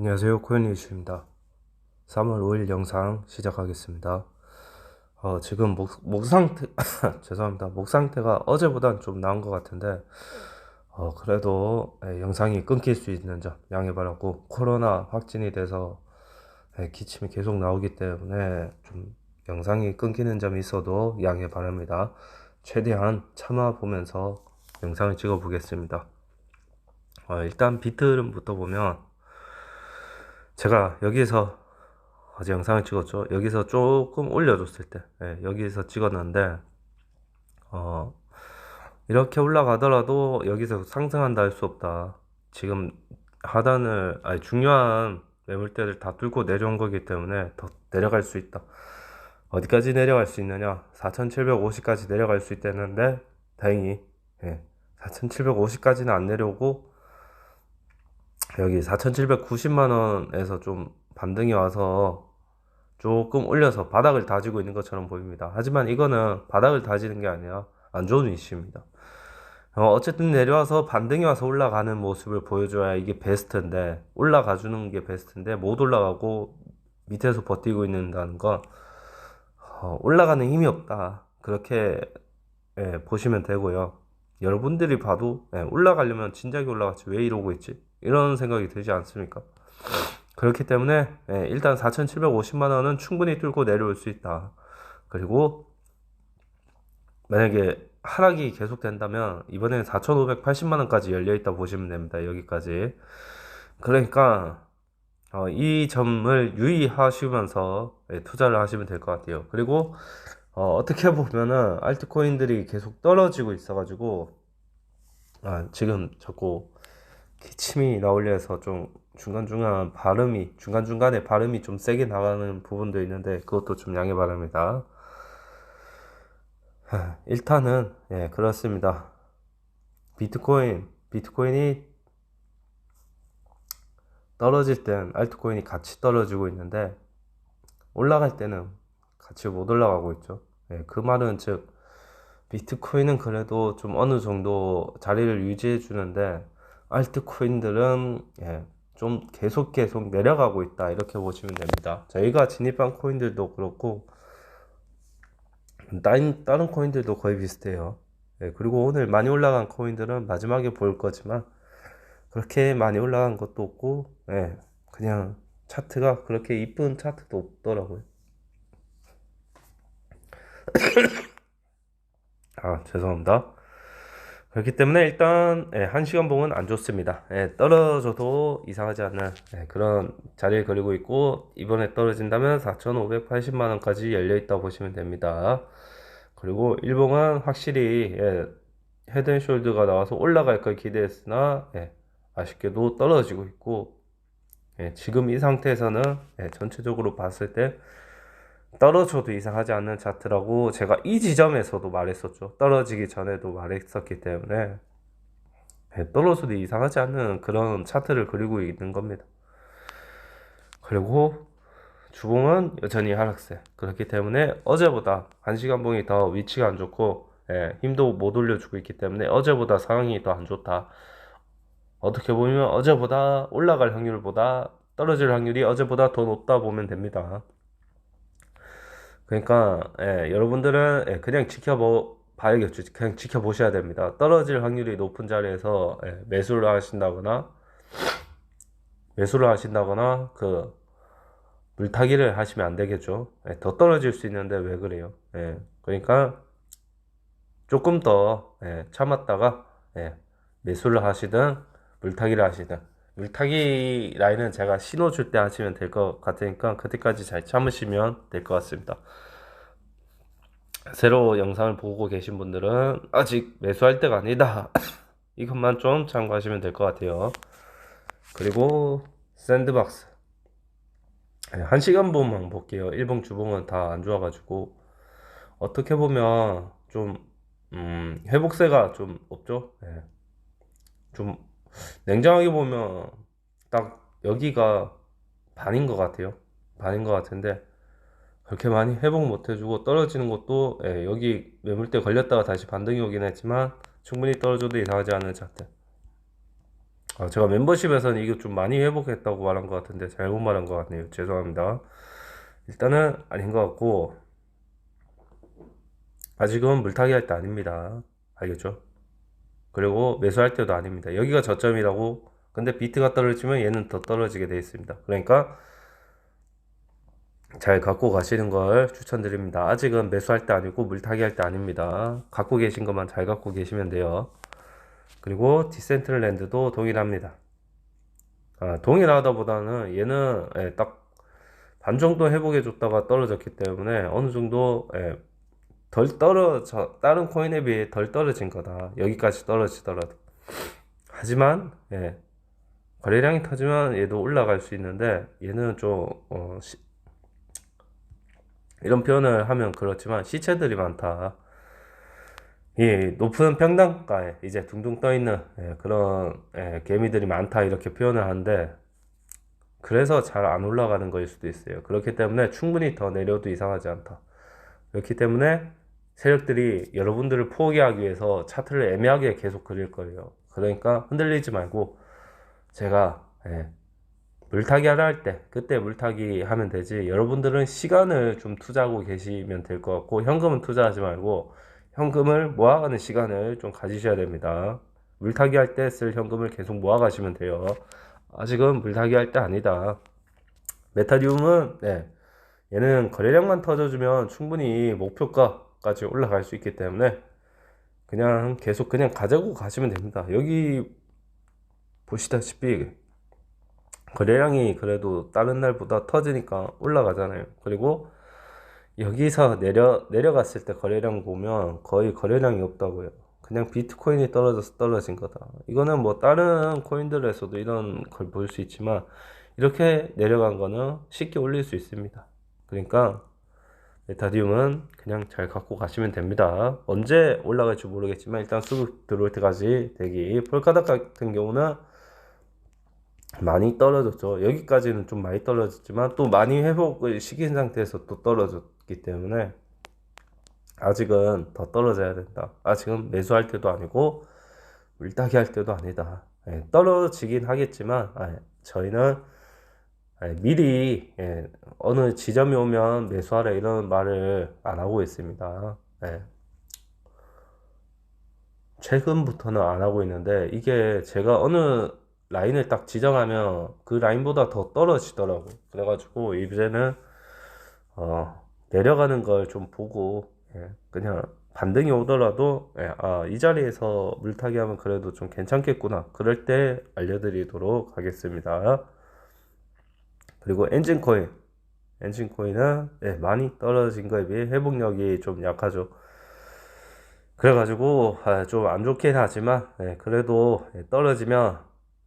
안녕하세요. 코현이슈입니다. 3월 5일 영상 시작하겠습니다. 어, 지금 목, 목 상태, 죄송합니다. 목 상태가 어제보단 좀 나은 것 같은데, 어, 그래도 예, 영상이 끊길 수 있는 점 양해 바라고, 코로나 확진이 돼서 예, 기침이 계속 나오기 때문에 좀 영상이 끊기는 점이 있어도 양해 바랍니다. 최대한 참아 보면서 영상을 찍어 보겠습니다. 어, 일단 비트름부터 보면, 제가 여기에서 어제 영상을 찍었죠. 여기서 조금 올려줬을 때, 예, 여기서 찍었는데, 어, 이렇게 올라가더라도 여기서 상승한다 할 수 없다. 지금 하단을, 아니, 중요한 매물대를 다 뚫고 내려온 거기 때문에 더 내려갈 수 있다. 어디까지 내려갈 수 있느냐? 4,750까지 내려갈 수 있다는데, 다행히, 예, 4,750까지는 안 내려오고, 여기 4,790만 원에서 좀 반등이 와서 조금 올려서 바닥을 다지고 있는 것처럼 보입니다. 하지만 이거는 바닥을 다지는 게 아니라 안 좋은 위치입니다. 어, 어쨌든 내려와서 반등이 와서 올라가는 모습을 보여줘야 이게 베스트인데 올라가 주는 게 베스트인데 못 올라가고 밑에서 버티고 있는다는 건 어, 올라가는 힘이 없다. 그렇게 예, 보시면 되고요. 여러분들이 봐도 예, 올라가려면 진작에 올라갔지 왜 이러고 있지? 이런 생각이 들지 않습니까? 그렇기 때문에 예, 일단 4,750만 원은 충분히 뚫고 내려올 수 있다. 그리고 만약에 하락이 계속된다면 이번에는 4,580만 원까지 열려 있다 보시면 됩니다. 여기까지. 그러니까 어, 이 점을 유의하시면서 예, 투자를 하시면 될 것 같아요. 그리고 어, 떻게 보면은 알트코인들이 계속 떨어지고 있어가지고 아, 지금 자꾸 기침이 나오려 해서 좀 중간중간 발음이 중간중간에 발음이 좀 세게 나가는 부분도 있는데 그것도 좀 양해 바랍니다. 하, 일단은 예, 그렇습니다. 비트코인 비트코인이 떨어질 땐 알트코인이 같이 떨어지고 있는데 올라갈 때는 같이 못 올라가고 있죠. 예, 그 말은 즉 비트코인은 그래도 좀 어느 정도 자리를 유지해 주는데 알트코인들은 예, 좀 계속 계속 내려가고 있다 이렇게 보시면 됩니다. 저희가 진입한 코인들도 그렇고 다른, 다른 코인들도 거의 비슷해요. 예, 그리고 오늘 많이 올라간 코인들은 마지막에 볼 거지만 그렇게 많이 올라간 것도 없고 예, 그냥 차트가 그렇게 이쁜 차트도 없더라고요. 아, 죄송합니다. 그렇기 때문에 일단 예, 1시간 봉은 안 좋습니다. 예, 떨어져도 이상하지 않는 예, 그런 자리를 그리고 있고 이번에 떨어진다면 4,580만 원까지 열려 있다 보시면 됩니다. 그리고 일봉은 확실히 예, 헤드앤숄드가 나와서 올라갈 걸 기대했으나 예, 아쉽게도 떨어지고 있고 예, 지금 이 상태에서는 예, 전체적으로 봤을 때 떨어져도 이상하지 않는 차트라고 제가 이 지점에서도 말했었죠. 떨어지기 전에도 말했었기 때문에 네, 떨어져도 이상하지 않는 그런 차트를 그리고 있는 겁니다. 그리고 주봉은 여전히 하락세. 그렇기 때문에 어제보다 1시간 봉이 더 위치가 안 좋고 예, 힘도 못 올려주고 있기 때문에 어제보다 상황이 더 안 좋다. 어떻게 보면 어제보다 올라갈 확률보다 떨어질 확률이 어제보다 더 높다 보면 됩니다. 그러니까 예, 여러분들은 예, 그냥 지켜보 봐야겠죠. 그냥 지켜보셔야 됩니다. 떨어질 확률이 높은 자리에서 예, 매수를 하신다거나 매수를 하신다거나 그 물타기를 하시면 안 되겠죠. 예, 더 떨어질 수 있는데 왜 그래요? 예, 그러니까 조금 더 예, 참았다가 예, 매수를 하시든 물타기를 하시든 물타기 라인은 제가 신호 줄 때 하시면 될 것 같으니까 그때까지 잘 참으시면 될 것 같습니다. 새로 영상을 보고 계신 분들은 아직 매수할 때가 아니다. 이것만 좀 참고하시면 될 것 같아요. 그리고 샌드박스. 네, 한 시간 분만 볼게요. 일봉 주봉은 다 안 좋아가지고 어떻게 보면 좀 음, 회복세가 좀 없죠. 네. 좀 냉정하게 보면 딱 여기가 반인 것 같아요. 반인 것 같은데 그렇게 많이 회복 못 해주고 떨어지는 것도 예, 여기 매물대 걸렸다가 다시 반등이 오긴 했지만 충분히 떨어져도 이상하지 않은 차트. 아, 제가 멤버십에서는 이거 좀 많이 회복했다고 말한 것 같은데 잘못 말한 것 같네요. 죄송합니다. 일단은 아닌 것 같고 아직은 물타기 할 때 아닙니다. 알겠죠? 그리고 매수할 때도 아닙니다. 여기가 저점이라고 근데 비트가 떨어지면 얘는 더 떨어지게 되어 있습니다. 그러니까 잘 갖고 가시는 걸 추천드립니다. 아직은 매수할 때 아니고 물타기 할 때 아닙니다. 갖고 계신 것만 잘 갖고 계시면 돼요. 그리고 디센트럴랜드도 동일합니다. 아, 동일하다보다는 얘는 예, 딱반 정도 회복해 줬다가 떨어졌기 때문에 어느 정도 예, 덜 떨어져 다른 코인에 비해 덜 떨어진 거다. 여기까지 떨어지더라도. 하지만 예, 거래량이 터지면 얘도 올라갈 수 있는데 얘는 좀 어, 시- 이런 표현을 하면 그렇지만 시체들이 많다. 이 높은 평단가에 이제 둥둥 떠 있는 예, 그런 예, 개미들이 많다 이렇게 표현을 하는데 그래서 잘 안 올라가는 거일 수도 있어요. 그렇기 때문에 충분히 더 내려도 이상하지 않다. 그렇기 때문에 세력들이 여러분들을 포기하기 위해서 차트를 애매하게 계속 그릴 거예요. 그러니까 흔들리지 말고 제가 예, 물타기 하려 할때 그때 물타기 하면 되지 여러분들은 시간을 좀 투자하고 계시면 될 것 같고 현금은 투자하지 말고 현금을 모아가는 시간을 좀 가지셔야 됩니다. 물타기 할 때 쓸 현금을 계속 모아가시면 돼요. 아직은 물타기 할 때 아니다. 메타리움은 네, 얘는 거래량만 터져주면 충분히 목표가까지 올라갈 수 있기 때문에 그냥 계속 그냥 가지고 가시면 됩니다. 여기 보시다시피 거래량이 그래도 다른 날보다 터지니까 올라가잖아요. 그리고 여기서 내려 내려갔을 때 거래량 보면 거의 거래량이 없다고요. 그냥 비트코인이 떨어져서 떨어진 거다. 이거는 뭐 다른 코인들에서도 이런 걸 볼 수 있지만 이렇게 내려간 거는 쉽게 올릴 수 있습니다. 그러니까 메타디움은 그냥 잘 갖고 가시면 됩니다. 언제 올라갈지 모르겠지만 일단 수급 들어올 때까지 대기. 폴카닥 같은 경우는 많이 떨어졌죠. 여기까지는 좀 많이 떨어졌지만 또 많이 회복을 시킨 상태에서 또 떨어졌기 때문에 아직은 더 떨어져야 된다. 아직은 매수할 때도 아니고 물타기 할 때도 아니다. 예, 떨어지긴 하겠지만 아, 저희는 예, 미리 예, 어느 지점이 오면 매수하라 이런 말을 안 하고 있습니다. 예. 최근부터는 안 하고 있는데 이게 제가 어느 라인을 딱 지정하면 그 라인보다 더 떨어지더라고. 그래가지고 이제는 어, 내려가는 걸 좀 보고 예, 그냥 반등이 오더라도 예, 아, 이 자리에서 물타기 하면 그래도 좀 괜찮겠구나. 그럴 때 알려드리도록 하겠습니다. 그리고 엔진 코인. 엔진 코인은 예, 많이 떨어진 거에 비해 회복력이 좀 약하죠. 그래가지고 아, 좀안 좋긴 하지만 예, 그래도 예, 떨어지면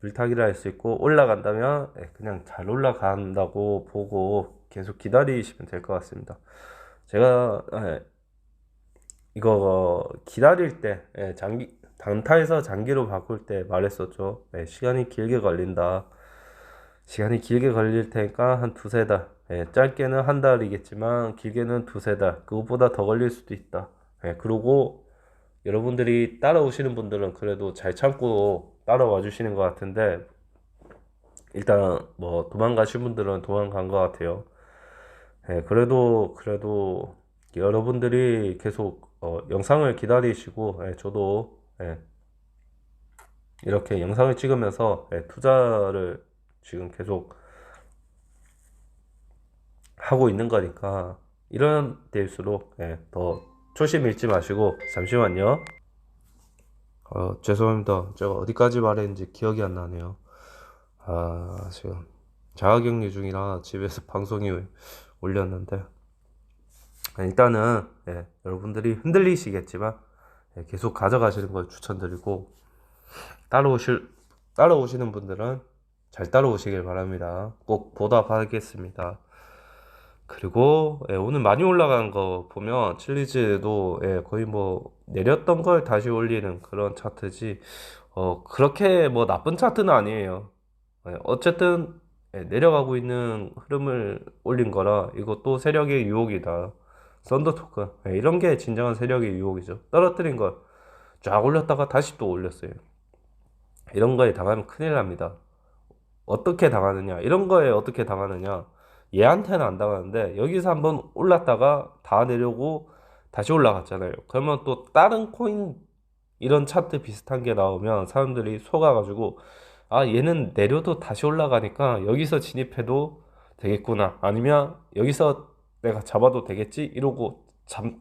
물타기를 할 수 있고 올라간다면 예, 그냥 잘 올라간다고 보고 계속 기다리시면 될 것 같습니다. 제가 예, 이거 기다릴 때 예, 장기 단타에서 장기로 바꿀 때 말했었죠. 예, 시간이 길게 걸린다. 시간이 길게 걸릴 테니까 한 두세 달. 예, 짧게는 한 달이겠지만 길게는 두세 달. 그것보다 더 걸릴 수도 있다. 예, 그리고 여러분들이 따라오시는 분들은 그래도 잘 참고 따라와 주시는 것 같은데 일단 뭐 도망가신 분들은 도망간 것 같아요. 예, 그래도 그래도 여러분들이 계속 어, 영상을 기다리시고 예, 저도 예, 이렇게 영상을 찍으면서 예, 투자를 지금 계속 하고 있는 거니까 이런 때일수록 예, 더 초심 잃지 마시고 잠시만요. 어, 죄송합니다. 제가 어디까지 말했는지 기억이 안 나네요. 아, 지금 자가격리 중이라 집에서 방송이 올렸는데 일단은 예, 여러분들이 흔들리시겠지만 예, 계속 가져가시는 걸 추천드리고 따라오실 따라오시는 분들은 잘 따라오시길 바랍니다. 꼭 보답하겠습니다. 그리고 예, 오늘 많이 올라간 거 보면 칠리즈도 예, 거의 뭐 내렸던 걸 다시 올리는 그런 차트지 어, 그렇게 뭐 나쁜 차트는 아니에요. 예, 어쨌든 예, 내려가고 있는 흐름을 올린 거라 이것도 세력의 유혹이다. 썬더 토큰 예, 이런 게 진정한 세력의 유혹이죠. 떨어뜨린 걸 쫙 올렸다가 다시 또 올렸어요. 이런 거에 당하면 큰일 납니다. 어떻게 당하느냐? 이런 거에 어떻게 당하느냐? 얘한테는 안 당하는데 여기서 한번 올랐다가 다 내려오고 다시 올라갔잖아요. 그러면 또 다른 코인 이런 차트 비슷한 게 나오면 사람들이 속아가지고 아 얘는 내려도 다시 올라가니까 여기서 진입해도 되겠구나. 아니면 여기서 내가 잡아도 되겠지? 이러고 잠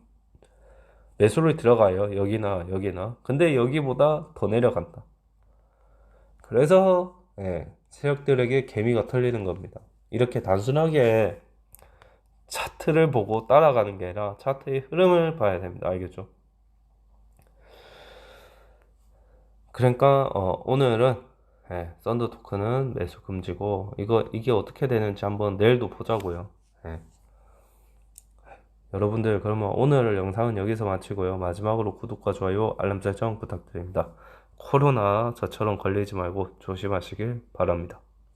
매수를 들어가요. 여기나 여기나. 근데 여기보다 더 내려간다. 그래서 예, 세력들에게 개미가 털리는 겁니다. 이렇게 단순하게 차트를 보고 따라가는 게 아니라 차트의 흐름을 봐야 됩니다. 알겠죠? 그러니까 어, 오늘은 예, 썬더 토큰은 매수 금지고 이거 이게 어떻게 되는지 한번 내일도 보자고요. 예. 여러분들 그러면 오늘 영상은 여기서 마치고요. 마지막으로 구독과 좋아요, 알람 설정 부탁드립니다. 코로나 저처럼 걸리지 말고 조심하시길 바랍니다.